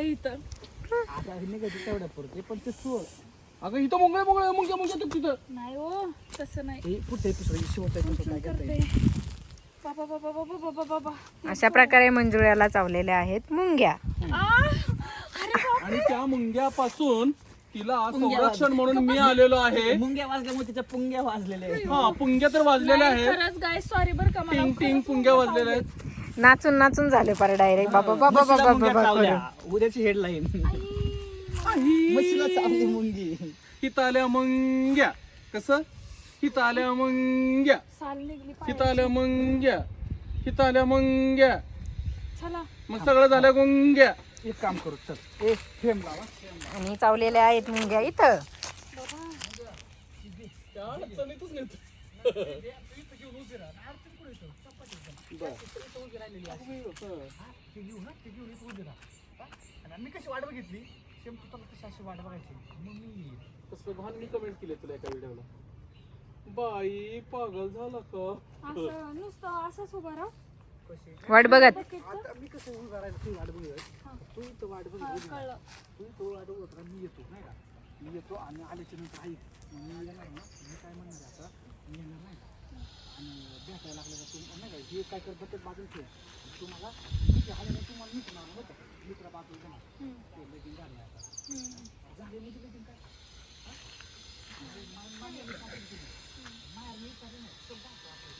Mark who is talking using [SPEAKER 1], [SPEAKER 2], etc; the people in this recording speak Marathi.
[SPEAKER 1] इथं.
[SPEAKER 2] आता हे निघायचं तेवढ्या पुरते पण ते सोड.
[SPEAKER 3] अगं इथं मुंगळे मुंगळे मुंग्या मुंग्या तिथं.
[SPEAKER 1] नाही हो तसं नाही.
[SPEAKER 2] हे पुढचं एपिसोड शेवटचा एपिसोड काय करता
[SPEAKER 1] करते.
[SPEAKER 2] येईल
[SPEAKER 1] बाबा बाबा बाबा बाबा बाबा.
[SPEAKER 4] अशा प्रकारे मंजुळ्याला चावलेल्या आहेत मुंग्या.
[SPEAKER 1] आ! अरे बाप
[SPEAKER 3] आणि त्या मुंग्यापासून तिला संरक्षण म्हणून मी आलेलो आहे.
[SPEAKER 2] मुंग्या वाजल्यामुळे तिच्या पुंग्या वाजलेल्या आहेत.
[SPEAKER 3] हा पुंग्या तर वाजलेल्या
[SPEAKER 1] नाही,
[SPEAKER 3] आहेत.
[SPEAKER 1] खरंच गाय सॉरी बरं का मला
[SPEAKER 3] टिंग टिंग पुंग्या
[SPEAKER 1] मुंग्या
[SPEAKER 3] वाजलेल्या आहेत.
[SPEAKER 4] नाचून नाचून झाले पर डायरेक्ट बाबा बाबा बाबा बाबा. करून.
[SPEAKER 2] उद्याची हेडलाईन. म्हशीला चावली मुंगी.
[SPEAKER 3] हित आल्या मुंग्या. कसं? हित आल्या मुंग्या. हित. आल्या मुंग्या. हित आल्या मुंग्या.
[SPEAKER 1] चला.
[SPEAKER 3] मग सगळं झालं गुंग्या.
[SPEAKER 2] एक काम करू चल. ए फेम लावा.
[SPEAKER 4] आणि चावलेल्या आहेत मुंग्या इथं.
[SPEAKER 2] ते घेऊ ना ते घेऊन इथं उभी राहा. हा? आणि मी कशी वाट बघितली सेम तू तुला अशी वाट बघायची मग मी
[SPEAKER 3] कसं भान मी कमेंट केले तुला एका व्हिडिओला. बाई पागल झाला का?
[SPEAKER 1] असं नुसतं असंच उभं राहा.
[SPEAKER 2] कशी
[SPEAKER 4] वाट बघत.
[SPEAKER 2] आता मी कसं उभा राहायला तू वाट बघत. तू इथं वाट बघ
[SPEAKER 1] हा, कळलं
[SPEAKER 2] तू इथं वाट बघत राहा, मी येतो नाही का? मी येतो आणि आल्याच्यानंतर ऐक मग मी येणार ना मी काय म्हणणार आहे आता मी येणार नाही का भेटायला लागलं तू नाही का? हे काय कर बटत बाजून ठेव. तुम्हाला मी ते आल्यानंतर तुम्हाला मी होणार बघा मित्र बाजूला जाणार
[SPEAKER 1] हम्म,
[SPEAKER 2] ते लगीन झालं आता.
[SPEAKER 1] हम्म.
[SPEAKER 2] झाले म्हणजे लगीन काय?